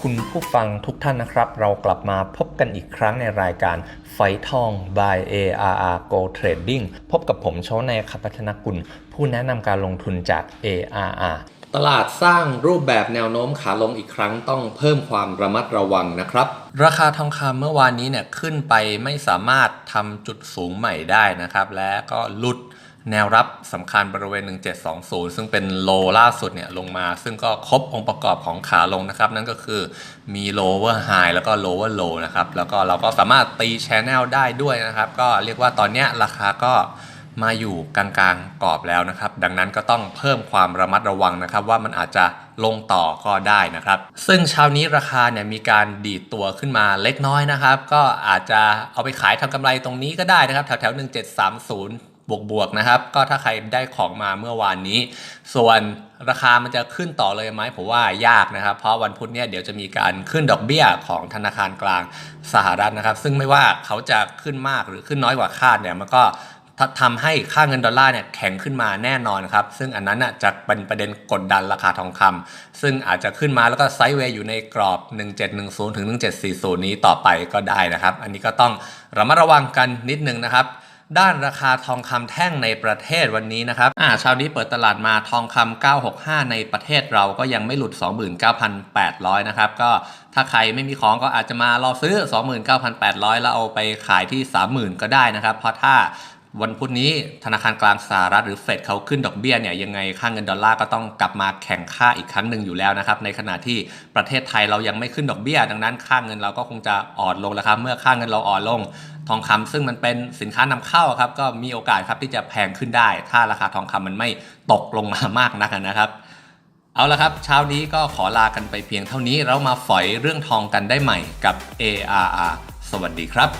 คุณผู้ฟังทุกท่านนะครับ เรากลับมาพบกันอีกครั้งในรายการไฟทอง by ARR Go Trading พบกับผมโชในขับพัฒนกุล ผู้แนะนำการลงทุนจาก ARR ตลาดสร้างรูปแบบแนวโน้มขาลงอีกครั้งต้องเพิ่มความระมัดระวังนะครับ ราคาทองคำเมื่อวานนี้เนี่ยขึ้นไปไม่สามารถทำจุดสูงใหม่ได้นะครับ และก็หลุด แนวรับสำคัญบริเวณ 1720 ซึ่งเป็นโลล่าสุดเนี่ยลงมา ซึ่งก็ครบองค์ประกอบของขาลงนะครับ นั่นก็คือมี lower high แล้วก็ lower low นะครับ แล้วก็เราก็สามารถตี channel ได้ด้วยนะครับ ก็เรียกว่าตอนนี้ราคาก็มาอยู่กลางๆกรอบแล้วนะครับ ดังนั้นก็ต้องเพิ่มความระมัดระวังนะครับ ว่ามันอาจจะลงต่อก็ได้นะครับ ซึ่งเช้านี้ราคาเนี่ยมีการดีดตัวขึ้นมาเล็กน้อยนะครับ ก็อาจจะเอาไปขายทำกำไรตรงนี้ก็ได้นะครับ แถวๆ1730 บวกๆนะครับ ก็ถ้าใครได้ของมาเมื่อวานนี้ ส่วนราคามันจะขึ้นต่อเลยไหมผมว่ายากนะครับ เพราะวันพุธเนี่ยเดี๋ยวจะมีการขึ้นดอกเบี้ยของธนาคารกลางสหรัฐนะครับ ซึ่งไม่ว่าเขาจะขึ้นมากหรือขึ้นน้อยกว่าคาดเนี่ยมันก็ทำให้ค่าเงินดอลลาร์เนี่ยแข็งขึ้นมาแน่นอนครับ ซึ่งอันนั้นน่ะจะเป็นประเด็นกดดันราคาทองคำซึ่งอาจจะขึ้นมาแล้วก็ไซด์เวย์อยู่ในกรอบ 1710 ถึง 1740 นี้ต่อไปก็ได้นะครับ อันนี้ก็ต้องระมัดระวังกันนิดนึงนะครับ ด้านราคาทองคำแท่งในประเทศวันนี้นะครับอ่าเช้านี้เปิดตลาดมาทองคำ965 ในประเทศเราก็ยังไม่หลุด 29,800 นะครับ ก็ถ้าใครไม่มีของก็อาจจะมารอซื้อ 29,800 แล้วเอาไปขายที่ 30,000 ก็ได้นะครับ เพราะถ้า วันพุธนี้ธนาคารกลางสหรัฐหรือเฟดเขาขึ้นดอกเบี้ยเนี่ยยังไงค่าเงินดอลลาร์ก็ต้องกลับมาแข่งค่าอีกครั้งหนึ่งอยู่แล้วนะครับในขณะที่ประเทศไทยเรายังไม่ขึ้นดอกเบี้ย ดังนั้นค่าเงินเราก็คงจะอ่อนลงแล้วครับเมื่อค่าเงินเราอ่อนลง ทองคำซึ่งมันเป็นสินค้านำเข้าครับก็มีโอกาสครับที่จะแพงขึ้นได้ ถ้าราคาทองคำมันไม่ตกลงมามากนักนะครับเอาละครับ เช้านี้ก็ขอลากันไปเพียงเท่านี้เรามาฝอยเรื่องทองกันได้ใหม่กับ ARR สวัสดีครับ